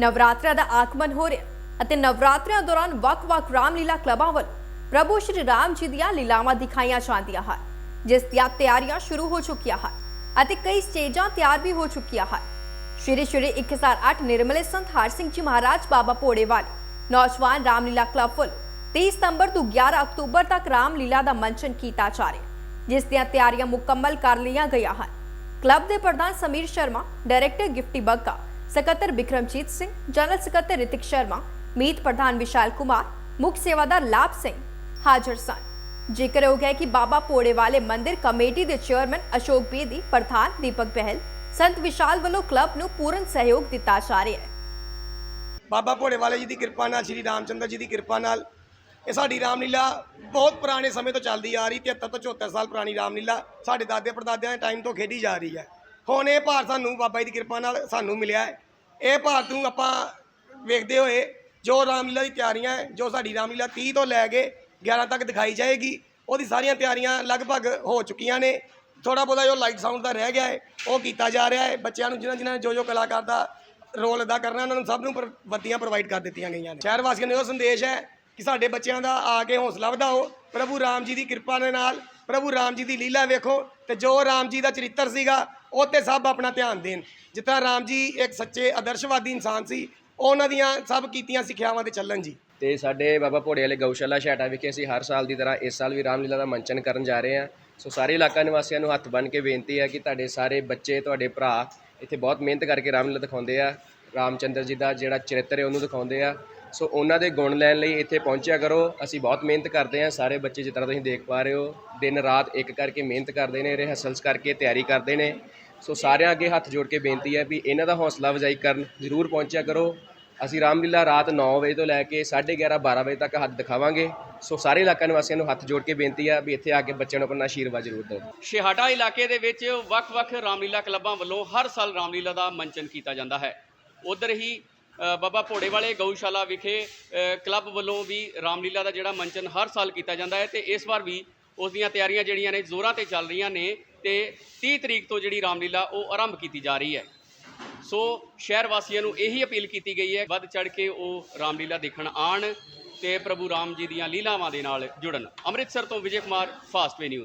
ਨਵਰਾਤਰਿਆਂ ਦਾ ਆਗਮਨ ਹੋ ਰਿਹਾ ਅਤੇ ਨਵਰਾਤਰਿਆਂ ਦੌਰਾਨ ਵੱਖ-ਵੱਖ ਰਾਮਲੀਲਾ ਕਲੱਬਾਂ ਵੱਲ ਪ੍ਰਭੂ ਸ਼੍ਰੀ ਰਾਮ ਜੀ ਦੀਆਂ ਲੀਲਾਵਾਂ ਦਿਖਾਈਆਂ ਜਾਂਦੀਆਂ ਹਨ, ਜਿਸ ਦੀਆਂ ਤਿਆਰੀਆਂ ਸ਼ੁਰੂ ਹੋ ਚੁੱਕੀਆਂ ਹਨ ਅਤੇ ਕਈ ਸਟੇਜਾਂ ਤਿਆਰ ਵੀ ਹੋ ਚੁੱਕੀਆਂ ਹਨ। ਸ਼੍ਰੀ ਸ਼੍ਰੀ 1008 ਨਿਰਮਲੇ ਸੰਤ ਹਰ ਸਿੰਘ ਜੀ ਮਹਾਰਾਜ ਬਾਬਾ ਭੋੜੇ ਨੌਜਵਾਨ ਰਾਮਲੀਲਾ ਕਲੱਬ ਵੱਲ 23 ਸਤੰਬਰ ਤੋਂ 11 ਅਕਤੂਬਰ ਤੱਕ ਰਾਮਲੀਲਾ ਦਾ ਮੰਚਨ ਕੀਤਾ ਜਾ ਰਿਹਾ, ਜਿਸ ਦੀਆਂ ਤਿਆਰੀਆਂ ਮੁਕੰਮਲ ਕਰ ਲਈਆਂ ਗਈਆਂ ਹਨ। ਕਲੱਬ ਦੇ ਪ੍ਰਧਾਨ ਸਮੀਰ ਸ਼ਰਮਾ, ਡਾਇਰੈਕਟਰ ਗਿਫਟੀ ਬੱਗਾ ਸਕੱਤਰ ਬਿਕਰਮਜੀਤ ਸਿੰਘ, ਜਨਰਲ ਸਕੱਤਰ ਰਿਤਿਕ ਸ਼ਰਮਾ, ਮੀਤ ਪ੍ਰਧਾਨ ਵਿਸ਼ਾਲ ਕੁਮਾਰ, ਮੁੱਖ ਸੇਵਾਦਾਰ ਲਾਭ ਸਿੰਘ ਹਾਜ਼ਰ ਸਨ। ਜ਼ਿਕਰ ਹੋ ਗਿਆ ਕਿ ਬਾਬਾ ਪੋੜੇ ਵਾਲੇ ਮੰਦਿਰ ਕਮੇਟੀ ਦੇ ਚੇਅਰਮੈਨ ਅਸ਼ੋਕ ਬੇਦੀ ਪ੍ਰਧਾਨ ਦੀਪਕ ਬਹਿਲ, ਸੰਤ ਵਿਸ਼ਾਲ ਵੱਲੋਂ ਕਲੱਬ ਨੂੰ ਪੂਰਨ ਸਹਿਯੋਗ ਦਿੱਤਾ ਜਾ ਰਿਹਾ ਹੈ। ਬਾਬਾ ਭੋੜੇ ਵਾਲੇ ਜੀ ਦੀ ਕਿਰਪਾ ਨਾਲ, ਸ਼੍ਰੀ ਰਾਮਚੰਦਰ ਜੀ ਦੀ ਕਿਰਪਾ ਨਾਲ ਇਹ ਸਾਡੀ ਰਾਮਲੀਲਾ ਬਹੁਤ ਪੁਰਾਣੇ ਸਮੇਂ ਤੋਂ ਚੱਲਦੀ ਆ ਰਹੀ 73 ਤੋਂ 74 ਸਾਲ ਪੁਰਾਣੀ ਰਾਮਲੀਲਾ ਸਾਡੇ ਦਾਦੇ ਪੜਦਾਦਿਆਂ ਦੇ ਟਾਈਮ ਤੋਂ ਖੇਡੀ ਜਾ ਰਹੀ ਹੈ। ਹੁਣ ਇਹ ਭਾਰ ਸਾਨੂੰ ਬਾਬਾ ਜੀ ਦੀ ਕਿਰਪਾ ਨਾਲ ਸਾਨੂੰ ਮਿਲਿਆ ਹੈ। ਇਹ ਭਾਰਤ ਨੂੰ ਆਪਾਂ ਵੇਖਦੇ ਹੋਏ ਜੋ ਰਾਮਲੀਲਾ ਦੀ ਤਿਆਰੀਆਂ ਹੈ ਜੋ ਸਾਡੀ ਰਾਮਲੀਲਾ 30 ਤੋਂ ਲੈ ਕੇ 11 ਤੱਕ ਦਿਖਾਈ ਜਾਏਗੀ, ਉਹਦੀ ਸਾਰੀਆਂ ਤਿਆਰੀਆਂ ਲਗਭਗ ਹੋ ਚੁੱਕੀਆਂ ਨੇ। ਥੋੜਾ ਬਹੁਤਾ ਜੋ ਲਾਈਟ ਸਾਊਂਡ ਦਾ ਰਹਿ ਗਿਆ ਹੈ, ਉਹ ਕੀਤਾ ਜਾ ਰਿਹਾ ਹੈ। ਬੱਚਿਆਂ ਨੂੰ ਜਿਨ੍ਹਾਂ ਜਿਨ੍ਹਾਂ ਨੇ ਜੋ ਜੋ ਕਲਾਕਾਰ ਦਾ ਰੋਲ ਅਦਾ ਕਰਨਾ, ਉਹਨਾਂ ਨੂੰ ਸਭ ਨੂੰ ਪਰ- ਬੱਤੀਆਂ ਪ੍ਰੋਵਾਈਡ ਕਰ ਦਿੱਤੀਆਂ ਗਈਆਂ ਨੇ। ਸ਼ਹਿਰ ਵਾਸੀਆਂ ਨੂੰ ਇਹ ਸੰਦੇਸ਼ ਹੈ ਕਿ ਸਾਡੇ ਬੱਚਿਆਂ ਦਾ ਆ ਕੇ ਹੌਸਲਾ ਵਧਾਓ। ਪ੍ਰਭੂ ਰਾਮ ਜੀ ਦੀ ਕਿਰਪਾ ਦੇ ਨਾਲ ਪ੍ਰਭੂ ਰਾਮ ਜੀ ਦੀ ਲੀਲਾ ਵੇਖੋ ਤੇ ਜੋ ਰਾਮ ਜੀ ਦਾ ਚਰਿੱਤਰ ਸੀਗਾ, ਉਹ ਤੇ ਸਭ ਆਪਣਾ ਧਿਆਨ ਦੇਣ। ਜਿੱਦਾਂ ਰਾਮ ਜੀ ਇੱਕ ਸੱਚੇ ਆਦਰਸ਼ਵਾਦੀ ਇਨਸਾਨ ਸੀ ਉਹਨਾਂ ਦੀਆਂ ਸਭ ਕੀਤੀਆਂ ਸਿੱਖਿਆਵਾਂ ਤੇ ਚੱਲਣ ਜੀ। ਤੇ ਸਾਡੇ ਬਾਬਾ ਭੋੜੇ ਵਾਲੇ ਗਊਸ਼ਾਲਾ ਛਾਟਾ ਵਿਖੇ ਅਸੀਂ ਹਰ ਸਾਲ ਦੀ ਤਰ੍ਹਾਂ ਇਸ ਸਾਲ ਵੀ ਰਾਮਲੀਲਾ ਦਾ ਮੰਚਨ ਕਰਨ ਜਾ ਰਹੇ ਹਾਂ। ਸੋ ਸਾਰੇ ਇਲਾਕਾ ਨਿਵਾਸੀਆਂ ਨੂੰ ਹੱਥ ਬੰਨ੍ਹ ਕੇ ਬੇਨਤੀ ਹੈ ਕਿ ਤੁਹਾਡੇ ਸਾਰੇ ਬੱਚੇ, ਤੁਹਾਡੇ ਭਰਾ ਇੱਥੇ ਬਹੁਤ ਮਿਹਨਤ ਕਰਕੇ ਰਾਮਲੀਲਾ ਦਿਖਾਉਂਦੇ ਆ। ਰਾਮਚੰਦਰ ਜੀ ਦਾ ਜਿਹੜਾ ਚਰਿੱਤਰ ਹੈ, ਉਹਨੂੰ ਦਿਖਾਉਂਦੇ ਆ। ਸੋ ਉਹਨਾਂ ਦੇ ਗੁਣ ਲੈਣ ਲਈ ਇੱਥੇ ਪਹੁੰਚਿਆ ਕਰੋ। ਅਸੀਂ ਬਹੁਤ ਮਿਹਨਤ ਕਰਦੇ ਹਾਂ। ਸਾਰੇ ਬੱਚੇ ਜਿਸ ਤਰ੍ਹਾਂ ਤੁਸੀਂ ਦੇਖ ਪਾ ਰਹੇ ਹੋ, ਦਿਨ ਰਾਤ ਇੱਕ ਕਰਕੇ ਮਿਹਨਤ ਕਰਦੇ ਨੇ ਰਿਹਰਸਲਸ ਕਰਕੇ ਤਿਆਰੀ ਕਰਦੇ ਨੇ। ਸੋ ਸਾਰਿਆਂ ਅੱਗੇ ਹੱਥ ਜੋੜ ਕੇ ਬੇਨਤੀ ਹੈ ਵੀ ਇਹਨਾਂ ਦਾ ਹੌਸਲਾ ਅਫਜ਼ਾਈ ਕਰਨ। ਜ਼ਰੂਰ ਪਹੁੰਚਿਆ ਕਰੋ। ਅਸੀਂ ਰਾਮਲੀਲਾ ਰਾਤ 9 ਵਜੇ ਤੋਂ ਲੈ ਕੇ 11:30 12 ਵਜੇ ਤੱਕ ਹੱਥ ਦਿਖਾਵਾਂਗੇ। ਸੋ ਸਾਰੇ ਇਲਾਕਾ ਨਿਵਾਸੀਆਂ ਨੂੰ ਹੱਥ ਜੋੜ ਕੇ ਬੇਨਤੀ ਆ ਵੀ ਇੱਥੇ ਆ ਕੇ ਬੱਚਿਆਂ ਨੂੰ ਆਪਣਾ ਆਸ਼ੀਰਵਾਦ ਜ਼ਰੂਰ ਦਿਓ। ਛੇਹਾਟਾ ਇਲਾਕੇ ਦੇ ਵਿੱਚ ਵੱਖ-ਵੱਖ ਰਾਮਲੀਲਾ ਕਲੱਬਾਂ ਵੱਲੋਂ ਹਰ ਸਾਲ ਰਾਮਲੀਲਾ ਦਾ ਮੰਚਨ ਕੀਤਾ ਜਾਂਦਾ ਹੈ। ਉਧਰ ਹੀ ਬਾਬਾ ਭੋੜੇ ਵਾਲੇ ਗਊਸ਼ਾਲਾ ਵਿਖੇ ਕਲੱਬ ਵੱਲੋਂ ਵੀ ਰਾਮਲੀਲਾ ਦਾ ਜਿਹੜਾ ਮੰਚਨ ਹਰ ਸਾਲ ਕੀਤਾ ਜਾਂਦਾ ਹੈ ਤੇ ਇਸ ਵਾਰ ਵੀ ਉਸ ਦੀਆਂ ਤਿਆਰੀਆਂ ਜਿਹੜੀਆਂ ਨੇ ਜ਼ੋਰਾਂ ਤੇ ਚੱਲ ਰਹੀਆਂ ਨੇ ਤੇ 30 ਤਰੀਕ ਤੋਂ ਜਿਹੜੀ ਰਾਮਲੀਲਾ ਉਹ ਆਰੰਭ ਕੀਤੀ ਜਾ ਰਹੀ ਹੈ। ਸੋ ਸ਼ਹਿਰ ਵਾਸੀਆਂ ਨੂੰ ਇਹੀ ਅਪੀਲ ਕੀਤੀ ਗਈ ਹੈ, ਵੱਧ ਚੜ ਕੇ ਉਹ ਰਾਮਲੀਲਾ ਦੇਖਣ ਆਣ ਤੇ ਪ੍ਰਭੂ ਰਾਮ ਜੀ ਦੀਆਂ ਲੀਲਾਵਾਂ ਦੇ ਨਾਲ ਜੁੜਨ। ਅੰਮ੍ਰਿਤਸਰ ਤੋਂ ਵਿਜੇ ਕੁਮਾਰ ਫਾਸਟਵੇ ਨਿਊਜ਼।